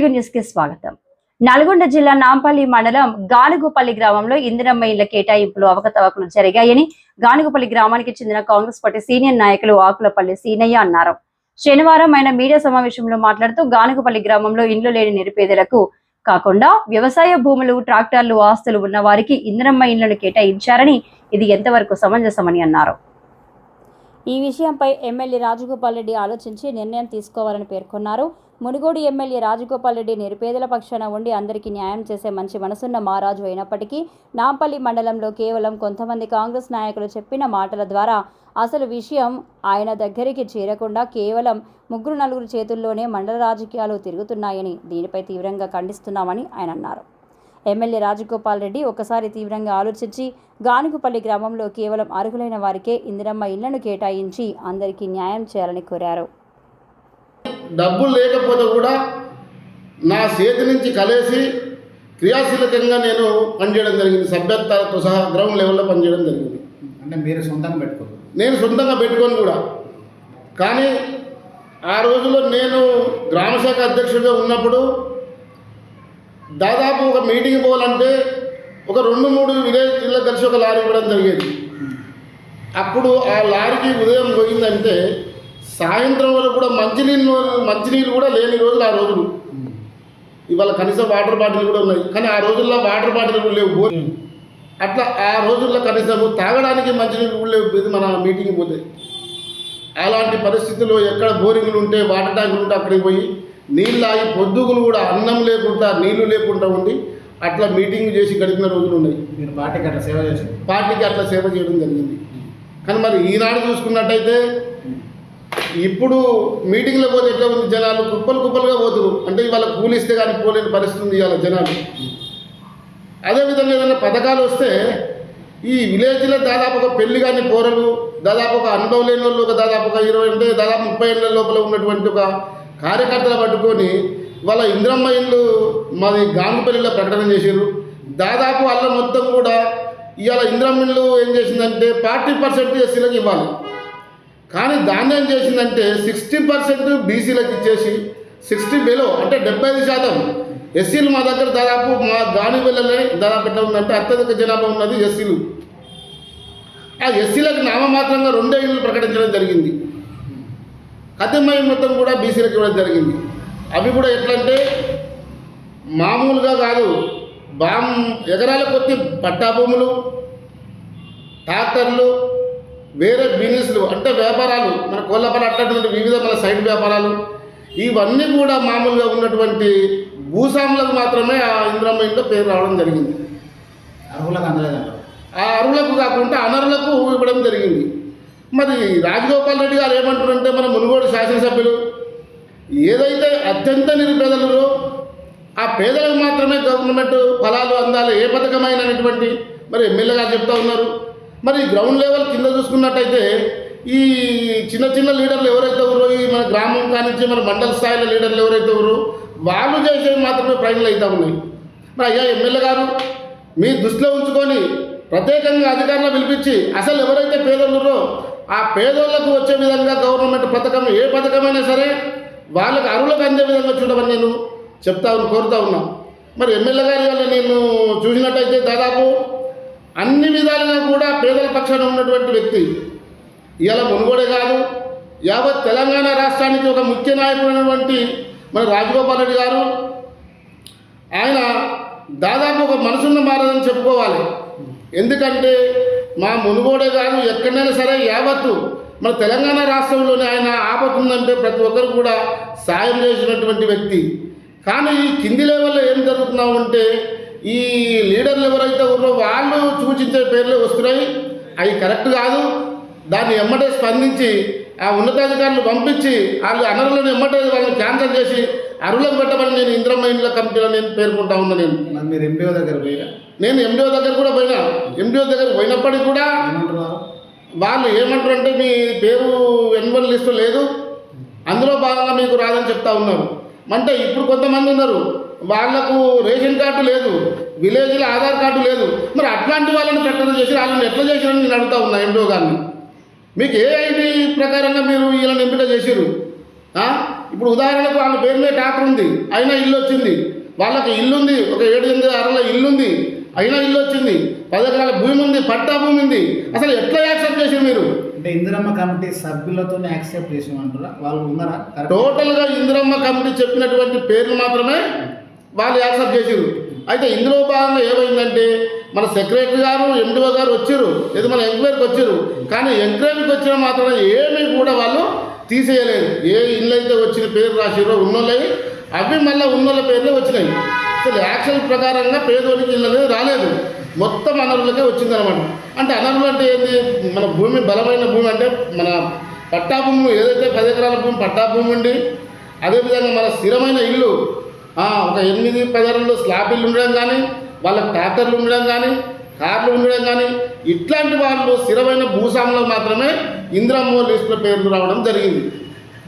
తెలుగు న్యూస్కి స్వాగతం. నల్గొండ జిల్లా నాంపల్లి మండలం గానుగుపల్లి గ్రామంలో ఇందిరమ్మ ఇళ్ళ కేటాయింపులు అవకతవకలు జరిగాయని గానుగుపల్లి గ్రామానికి చెందిన కాంగ్రెస్ పార్టీ సీనియర్ నాయకులు ఆకులపల్లి సీనయ్య అన్నారు. శనివారం ఆయన మీడియా సమావేశంలో మాట్లాడుతూ గానుగుపల్లి గ్రామంలో ఇండ్లు లేని నిరుపేదలకు కాకుండా వ్యవసాయ భూములు ట్రాక్టర్లు ఆస్తులు ఉన్న వారికి ఇందిరమ్మ ఇళ్ళను కేటాయించారని ఇది ఎంతవరకు సమంజసమని అన్నారు. ఈ విషయంపై ఎమ్మెల్యే రాజగోపాల్ రెడ్డి ఆలోచించి నిర్ణయం తీసుకోవాలని పేర్కొన్నారు. మునుగోడు ఎమ్మెల్యే రాజగోపాల్ రెడ్డి నిరుపేదల పక్షాన ఉండి అందరికీ న్యాయం చేసే మంచి మనసున్న మహారాజు అయినప్పటికీ నాంపల్లి మండలంలో కేవలం కొంతమంది కాంగ్రెస్ నాయకులు చెప్పిన మాటల ద్వారా అసలు విషయం ఆయన దగ్గరికి చేరకుండా కేవలం ముగ్గురు నలుగురు చేతుల్లోనే మండల రాజకీయాలు తిరుగుతున్నాయని దీనిపై తీవ్రంగా ఖండిస్తున్నామని ఆయన అన్నారు. ఎమ్మెల్యే రాజగోపాల్ రెడ్డి ఒకసారి తీవ్రంగా ఆలోచించి గానుగుపల్లి గ్రామంలో కేవలం అర్హులైన వారికే ఇందిరమ్మ ఇళ్ళను కేటాయించి అందరికీ న్యాయం చేయాలని కోరారు. డబ్బులు లేకపోతే కూడా నా చేతి నుంచి కలేసి క్రియాశీలకంగా నేను పనిచేయడం జరిగింది. సభ్యత్వాలతో సహా గ్రౌండ్ లెవెల్లో పనిచేయడం జరిగింది. అంటే మీరు సొంతంగా పెట్టుకోరు? నేను సొంతంగా పెట్టుకొని కూడా. కానీ ఆ రోజుల్లో నేను గ్రామశాఖ అధ్యక్షుడిగా ఉన్నప్పుడు దాదాపు ఒక మీటింగ్ పోవాలంటే ఒక రెండు మూడు విలేజ్లో కలిసి ఒక లారీ ఇవ్వడం జరిగేది. అప్పుడు ఆ లారీకి ఉదయం పోయిందంటే సాయంత్రం వరకు కూడా మంచినీళ్ళు మంచినీళ్ళు కూడా లేని రోజులు ఆ రోజులు. ఇవాళ కనీసం వాటర్ బాటిల్ కూడా ఉన్నాయి. కానీ ఆ రోజుల్లో వాటర్ బాటిల్ కూడా లేవు. బోర్ అట్లా ఆ రోజుల్లో కనీసం తాగడానికి మంచినీళ్ళు కూడా లేవు. ఇది మన మీటింగ్ పోతే. అలాంటి పరిస్థితుల్లో ఎక్కడ బోరింగ్లు ఉంటే వాటర్ ట్యాంకులు ఉంటే అక్కడికి పోయి నీళ్ళు ఆగి పొద్దుగులు కూడా అన్నం లేకుండా నీళ్ళు లేకుండా ఉండి అట్లా మీటింగ్ చేసి గడిపిన రోజులు ఉన్నాయి. మీరు పార్టీకి అట్లా సేవ చేశారు పార్టీకి అట్లా సేవ చేయడం జరిగింది. కానీ మరి ఈనాడు చూసుకున్నట్టయితే ఇప్పుడు మీటింగ్లో పోతే ఎట్లా ఉంది జనాలు? కుప్పలు కుప్పలుగా పోతురు అంటే ఇవాళ కూలిస్తే కానీ పోలేని పరిస్థితి ఉంది ఇవాళ జనాలు. అదేవిధంగా ఏదైనా పథకాలు వస్తే ఈ విలేజ్లో దాదాపు ఒక పెళ్ళి కాని పోరలు దాదాపు ఒక అనుభవం లేని వాళ్ళు ఒక దాదాపు ఒక ఇరవై అంటే దాదాపు ముప్పై ఏళ్ళ లోపల ఉన్నటువంటి ఒక కార్యకర్తలు పట్టుకొని వాళ్ళ ఇంద్రమ్మ ఇల్లు మాది గాంగుపల్లిలో ప్రకటన చేశారు దాదాపు వాళ్ళ మొత్తం కూడా ఇవాళ ఇంద్రమ్మ ఇల్లు ఏం చేసిందంటే ఫార్టీ పర్సెంట్ ఎస్సీలకు ఇవ్వాలి. కానీ దాన్ని ఏం చేసిందంటే సిక్స్టీ పర్సెంట్ బీసీలకు ఇచ్చేసి సిక్స్టీ బిలో అంటే డెబ్బై ఐదు శాతం ఎస్సీలు మా దగ్గర దాదాపు మా గాని దాదాపు ఎట్లా ఉందంటే అత్యధిక జనాభా ఉన్నది ఎస్సీలు. ఆ ఎస్సీలకు నామమాత్రంగా రెండే ఇళ్ళు ప్రకటించడం జరిగింది. కతిమయ మొత్తం కూడా బీసీలకు ఇవ్వడం జరిగింది. అవి కూడా ఎట్లంటే మామూలుగా కాదు బామ్ ఎకరాల కొద్ది పట్టా భూములు ట్రాక్టర్లు వేరే బిజినెస్లు అంటే వ్యాపారాలు మన కోళ్ళపల్లి అట్లాంటి వివిధ మన సైడ్ వ్యాపారాలు ఇవన్నీ కూడా మామూలుగా ఉన్నటువంటి భూస్వాములకు మాత్రమే ఆ ఇంద్రమ్మ ఇంట్లో పేరు రావడం జరిగింది. అర్హులకు అందలేదంటారు. ఆ అరువులకు కాకుండా అనరులకు ఇవ్వడం జరిగింది. మరి రాజగోపాల్ రెడ్డి గారు ఏమంటారంటే మన మునుగోడు శాసనసభ్యులు ఏదైతే అత్యంత నిరుపేదలు ఆ పేదలకు మాత్రమే గవర్నమెంట్ ఫలాలు అందాలి ఏ పథకమైనటువంటి మరి ఎమ్మెల్యే గారు చెప్తా ఉన్నారు. మరి గ్రౌండ్ లెవెల్ కింద చూసుకున్నట్టయితే ఈ చిన్న చిన్న లీడర్లు ఎవరైతే ఉన్నారో ఈ మన గ్రామం కానించి మన మండల స్థాయిలో లీడర్లు ఎవరైతే ఉన్నారో వాళ్ళు చేసేవి మాత్రమే ప్రజలు అవుతా ఉన్నాయి. మరి అయ్యా ఎమ్మెల్యే గారు మీ దృష్టిలో ఉంచుకొని ప్రత్యేకంగా అధికారులు పిలిపించి అసలు ఎవరైతే పేదలున్నారో ఆ పేదోళ్ళకు వచ్చే విధంగా గవర్నమెంట్ పథకం ఏ పథకమైనా సరే వాళ్ళకి అరువులకు అందే విధంగా చూడమని నేను చెప్తా ఉన్నా కోరుతా ఉన్నా. మరి ఎమ్మెల్యే గారి వల్ల నేను చూసినట్టయితే దాదాపు అన్ని విధాలుగా కూడా పేదల పక్షాన ఉన్నటువంటి వ్యక్తి ఇవాళ మునుగోడే కాదు యావత్ తెలంగాణ రాష్ట్రానికి ఒక ముఖ్య నాయకుడైనటువంటి మన రాజగోపాల్ రెడ్డి గారు ఆయన దాదాపు ఒక మనసున్న మారదని చెప్పుకోవాలి. ఎందుకంటే మా మునుగోడే కాదు ఎక్కడైనా సరే యావత్తు మన తెలంగాణ రాష్ట్రంలోనే ఆయన ఆపతుందంటే ప్రతి ఒక్కరు కూడా సాయం చేసినటువంటి వ్యక్తి. కానీ ఈ కింది లెవెల్లో ఏం జరుగుతున్నావు అంటే ఈ లీడర్లు ఎవరైతే ఉన్నారో వాళ్ళు సూచించే పేర్లు వస్తున్నాయి. అవి కరెక్ట్ కాదు. దాన్ని ఎమ్మటే స్పందించి ఆ ఉన్నతాధికారులు పంపించి వాళ్ళు అనరులను ఎమ్మటే వాళ్ళని క్యాన్సల్ చేసి అరువులకు పెట్టమని నేను ఇంద్రమైన్ల కమిటీలో నేను పేర్కొంటా ఉన్నా నేను. మీరు ఎంపీఓ దగ్గర పోయినా నేను ఎండిఓ దగ్గర కూడా పోయినా. ఎండిఓ దగ్గర పోయినప్పటికీ కూడా వాళ్ళు ఏమంటారు అంటే మీ పేరు ఎన్వల్ లిస్టు లేదు. అందులో భాగంగా మీకు రాదని చెప్తా ఉన్నారు. అంటే ఇప్పుడు కొంతమంది ఉన్నారు. వాళ్ళకు రేషన్ కార్డు లేదు. విలేజ్లో ఆధార్ కార్డు లేదు. మరి అట్లాంటి వాళ్ళని ప్రకటన చేసి వాళ్ళని ఎట్లా చేసిరని నేను అడుగుతా ఉన్నా ఎండిఓ గారిని. మీకు ఏ ఐడి ప్రకారంగా మీరు వీళ్ళని ఎంపిక చేసిరు? ఇప్పుడు ఉదాహరణకు వాళ్ళ పేరు మీద ట్రాక్టర్ ఉంది. అయినా ఇల్లు వచ్చింది. వాళ్ళకి ఇల్లు ఉంది ఒక ఏడు ఎనిమిది అరల ఇల్లు ఉంది అయినా ఇల్లు వచ్చింది. పది ఎకరాల భూమి ఉంది పట్టా భూమి ఉంది. అసలు ఎట్లా యాక్సెప్ట్ చేసి మీరు? అంటే ఇందిరమ్మ కమిటీ సభ్యులతోనే యాక్సెప్ట్ చేసామంటారా వాళ్ళు ఉన్నారా? టోటల్గా ఇందిరమ్మ కమిటీ చెప్పినటువంటి పేర్లు మాత్రమే వాళ్ళు యాక్సెప్ట్ చేసిరు అయితే ఇందులో భాగంగా ఏమైందంటే మన సెక్రటరీ గారు ఎండిఓ గారు వచ్చారు ఇది మన ఎంక్వైరీకి వచ్చారు కానీ ఎంక్వైరీకి వచ్చిన మాత్రం ఏమీ కూడా వాళ్ళు తీసేయలేదు. ఏ ఇల్లు అయితే వచ్చిన పేరు రాసిరో ఉన్నోళ్ళవి అవి మళ్ళీ ఉన్నోళ్ళ పేర్లే వచ్చినాయి. అసలు యాక్షన్ ప్రకారంగా పేదోడికి ఇల్లు రాలేదు. మొత్తం అనరులకే వచ్చిందనమాట అంటే అనరులు అంటే ఏంటి మన భూమి బలమైన భూమి అంటే మన పట్టా భూమి ఏదైతే పది ఎకరాల భూమి పట్టా భూమి ఉండి అదేవిధంగా మన స్థిరమైన ఇల్లు ఒక ఎనిమిది పదహారులో స్లాబ్ ఇల్లు ఉండడం కానీ వాళ్ళ ట్రాక్టర్లు ఉండడం కానీ కార్లు ఉండడం కానీ ఇట్లాంటి వాళ్ళు స్థిరమైన భూస్వాములకు మాత్రమే ఇంద్రమ్మ లిస్టుల పేర్లు రావడం జరిగింది.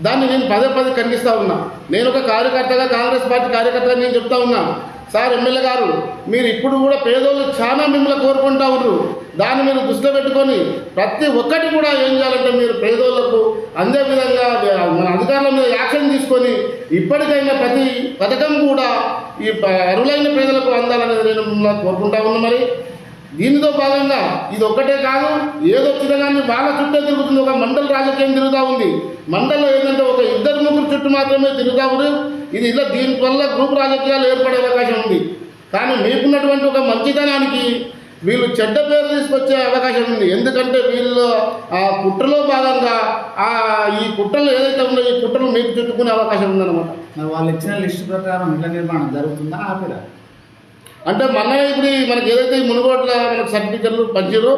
దాన్ని నేను పదే పదే ఖండిస్తూ ఉన్నా. నేను ఒక కార్యకర్తగా కాంగ్రెస్ పార్టీ కార్యకర్తగా నేను చెప్తా ఉన్నా. సార్ ఎమ్మెల్యే గారు మీరు ఇప్పుడు కూడా పేదోళ్ళు చాలా మిమ్మల్ని కోరుకుంటా ఉన్నారు. దాన్ని మీరు దృష్టిలో పెట్టుకొని ప్రతి ఒక్కటి కూడా ఏం చేయాలంటే మీరు పేదోళ్ళకు అందే విధంగా మన అధికారుల మీద యాక్షన్ తీసుకొని ఇప్పటికైనా ప్రతి పథకం కూడా ఈ ప- పేదలకు అందాలనేది నేను మిమ్మల్ని కోరుకుంటా ఉన్నా మరి. దీనితో భాగంగా ఇది ఒక్కటే కాదు ఏదో వచ్చినా వాళ్ళ చుట్టే తిరుగుతుంది ఒక మండల రాజకీయం తిరుగుతూ ఉంది. మండలం ఏంటంటే ఒక ఇద్దరు ముగ్గురు చుట్టూ మాత్రమే తిరుగుతా ఉంది. ఇది ఇలా దీనివల్ల గ్రూప్ రాజకీయాలు ఏర్పడే అవకాశం ఉంది. కానీ మీకున్నటువంటి ఒక మంచితనానికి వీళ్ళు చెడ్డ పేరు తీసుకొచ్చే అవకాశం ఉంది. ఎందుకంటే వీళ్ళు ఆ కుట్రలో భాగంగా ఆ ఈ కుట్రలు ఏదైతే ఉందో ఈ కుట్రలు మీకు చుట్టుకునే అవకాశం ఉందన్నమాట. వాళ్ళు ఇచ్చిన లిస్టు ప్రకారం ఇళ్ళ నిర్మాణం జరుగుతుందా ఆపిరా అంటే మన ఇప్పుడు మనకి ఏదైతే మునుగోట్ల మనకు సర్టిఫికెట్లు పంచారో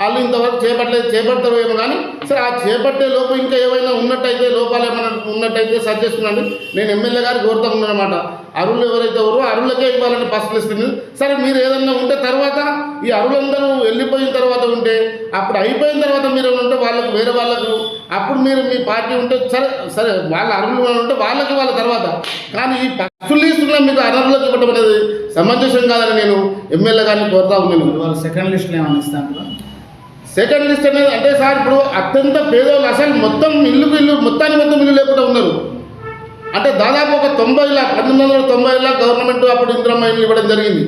వాళ్ళు ఇంతవరకు చేపట్టలేదు చేపడతావేమో కానీ సరే ఆ చేపట్టే లోపు ఇంకా ఏమైనా ఉన్నట్టయితే లోపాలు ఏమైనా ఉన్నట్టయితే సజెస్ట్ చేసుకున్నాను నేను ఎమ్మెల్యే గారు కోరుతా ఉన్నానమాట అరువులు ఎవరైతే ఎవరో అరువులకే ఇవ్వాలని ఫస్ట్ లిస్ట్ సరే మీరు ఏదన్నా ఉంటే తర్వాత ఈ అరువులందరూ వెళ్ళిపోయిన తర్వాత ఉంటే అప్పుడు అయిపోయిన తర్వాత మీరు ఏమైనా ఉంటే వాళ్ళకు వేరే వాళ్ళకు అప్పుడు మీరు మీ పార్టీ ఉంటే సరే సరే వాళ్ళ అరువులు ఉంటే వాళ్ళకి వాళ్ళ తర్వాత. కానీ ఈ ఫస్ట్ లిస్టులో మీకు అనర్హులకు ఇవ్వడం అనేది సమంజసం కాదని నేను ఎమ్మెల్యే గారిని కోరుతా ఉన్నాను. వాళ్ళు సెకండ్ లిస్టులో ఏమైనా ఇస్తాను సెకండ్ లిస్ట్ అనేది అంటే సార్ ఇప్పుడు అత్యంత పేదోళ్ళు అసలు మొత్తం ఇల్లుకు ఇల్లు మొత్తానికి మొత్తం ఇల్లు లేకుండా ఉన్నారు. అంటే దాదాపు ఒక తొంభై పంతొమ్మిది వందల తొంభై గవర్నమెంట్ అప్పుడు ఇంద్రమ్మ ఇల్లు ఇవ్వడం జరిగింది.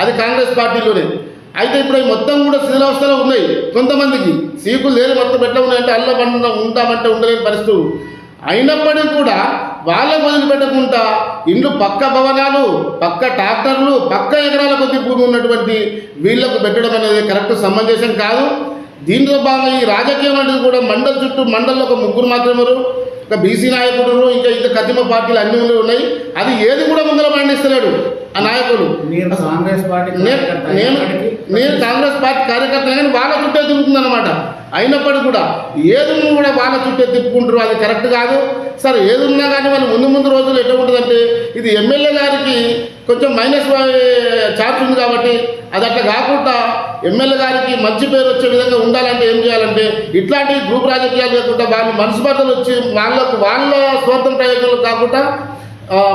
అది కాంగ్రెస్ పార్టీలోనే. అయితే ఇప్పుడు అవి మొత్తం కూడా శిథిలావస్థలో ఉన్నాయి కొంతమందికి. సీకులు లేని మొత్తం ఎట్లా ఉన్నాయంటే అల్ల పండుగ ఉంటామంటే ఉండలేని పరిస్థితులు. అయినప్పటికీ కూడా వాళ్ళకు వదిలిపెట్టకుండా ఇండ్లు పక్క భవనాలు పక్క ట్రాక్టర్లు పక్క ఎకరాల కొద్ది భూమి ఉన్నటువంటి వీళ్ళకు పెట్టడం అనేది కరెక్ట్ సమంజసం కాదు. దీంట్లో భాగంగా ఈ రాజకీయం అనేది కూడా మండల చుట్టూ మండలంలో ఒక ముగ్గురు మాత్రమే ఒక బీసీ నాయకుడు ఇంకా ఇంకా కదిమ పార్టీలు అన్నీ ఉన్నాయి. అది ఏది కూడా ముందర పండిస్తలేడు ఆ నాయకుడు మీరు కాంగ్రెస్ పార్టీ నేను కార్యకర్త నేను అయినప్పటికీ నేను కాంగ్రెస్ పార్టీ కార్యకర్త కానీ వాళ్ళ చుట్టే తిరుగుతుంది అనమాట అయినప్పటికీ కూడా ఏది కూడా వాళ్ళ చుట్టే తిప్పుకుంటారు అది కరెక్ట్ కాదు. సరే ఏది ఉన్నా కానీ వాళ్ళు ముందు ముందు రోజులు ఎట్లా ఉంటుందంటే ఇది ఎమ్మెల్యే గారికి కొంచెం మైనస్ ఛార్జ్ ఉంది కాబట్టి అది అట్లా కాకుండా ఎమ్మెల్యే గారికి మంచి పేరు వచ్చే విధంగా ఉండాలంటే ఏం చేయాలంటే ఇట్లాంటి గ్రూప్ రాజకీయాలు కాకుండా వాళ్ళు మనస్పర్ధలు వచ్చి వాళ్ళకు వాళ్ళ స్వార్థం ప్రయోజనాలు కాకుండా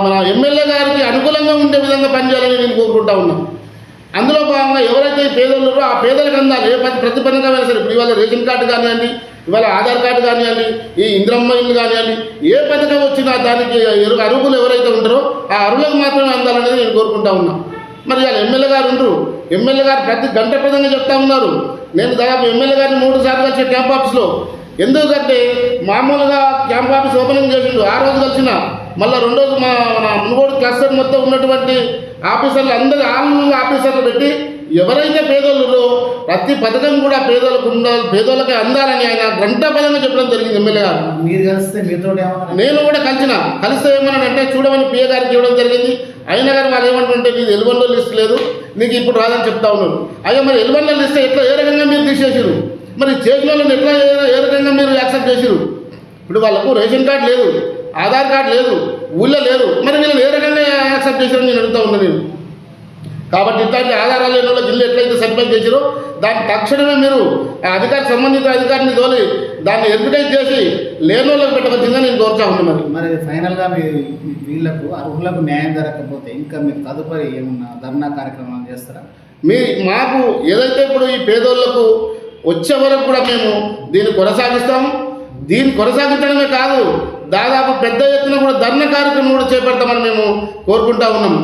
మన ఎమ్మెల్యే గారికి అనుకూలంగా ఉండే విధంగా పనిచేయాలని నేను కోరుకుంటా ఉన్నాను అందులో భాగంగా ఎవరైతే పేదలున్నారో ఆ పేదలకు అందాలి. ఏ ప్రతి పనికైనా సరే. ఇప్పుడు ఇవాళ రేషన్ కార్డు కానివ్వండి ఇవాళ ఆధార్ కార్డు కానివ్వండి ఈ ఇంద్రమ్మ ఇల్లు కానివ్వండి ఏ పథకం వచ్చినా దానికి అరువులు ఎవరైతే ఉంటారో ఆ అరువులకు మాత్రమే అందాలనేది నేను కోరుకుంటా ఉన్నా. మరి ఇవాళ ఎమ్మెల్యే గారు ఉండరు. ఎమ్మెల్యే గారు ప్రతి గంట ప్రదంగా చెప్తా ఉన్నారు. నేను దాదాపు ఎమ్మెల్యే గారిని మూడు సార్లు కలిసి క్యాంప్ ఆఫీస్లో. ఎందుకంటే మామూలుగా క్యాంప్ ఆఫీస్ ఓపెనింగ్ చేసిండు. ఆ రోజు కలిసిన మళ్ళీ రెండోది రోజు మా మునుగోడు క్లస్టర్ మొత్తం ఉన్నటువంటి ఆఫీసర్లు అందరు ఆల్ ఆఫీసర్లు పెట్టి ఎవరైతే పేదోళ్ళు ప్రతి పథకం కూడా పేదలకు ఉండాలి పేదోళ్ళకి అందాలని ఆయన గంట పదంగా చెప్పడం జరిగింది ఎమ్మెల్యే గారు. మీరు కలిస్తే మీతో నేను కూడా కలిసిన కలిస్తే ఏమన్నానంటే చూడమని పిఏ గారికి ఇవ్వడం జరిగింది. అయినా కానీ వాళ్ళు ఏమంటుంటే నీది ఎలువన్లో లిస్ట్ లేదు నీకు ఇప్పుడు రాదని చెప్తా ఉన్నారు. అయ్యా మరి ఎలువన్లో లిస్ట్ ఎట్లా ఏ రకంగా మీరు తీసేసారు మరి చేసిన వాళ్ళని ఎట్లా ఏ రకంగా మీరు యాక్సెప్ట్ చేసారు ఇప్పుడు వాళ్ళకు రేషన్ కార్డు లేదు ఆధార్ కార్డు లేదు. ఊళ్ళో లేదు మరి వీళ్ళని ఏ రకంగా యాక్సెప్ట్ చేశారని నేను అడుగుతా ఉన్నాను నేను. కాబట్టి ఇట్లాంటి ఆధారాలు లేని వాళ్ళకి ఇల్లు ఎట్లయితే సర్టిఫై చేసారో దాన్ని తక్షణమే మీరు ఆ అధికారి సంబంధిత అధికారిని తోలి దాన్ని ఎడ్యుకేట్ చేసి లేని వాళ్ళకి పెట్టవలసిందిగా నేను కోరుతా ఉన్నాను మరి. మరి ఫైనల్గా మీ వీళ్ళకు అర్హులకు న్యాయం జరగకపోతే ఇంకా మీరు తదుపరి ఏమన్నా ధర్నా కార్యక్రమాలు చేస్తారా? మీ మాకు ఏదైతే ఇప్పుడు ఈ పేదోళ్ళకు వచ్చే వరకు కూడా మేము దీన్ని కొనసాగిస్తాము. దీన్ని కొనసాగించడమే కాదు దాదాపు పెద్ద ఎత్తున కూడా ధర్నా కార్యక్రమం కూడా చేపడతామని మేము కోరుకుంటా ఉన్నాం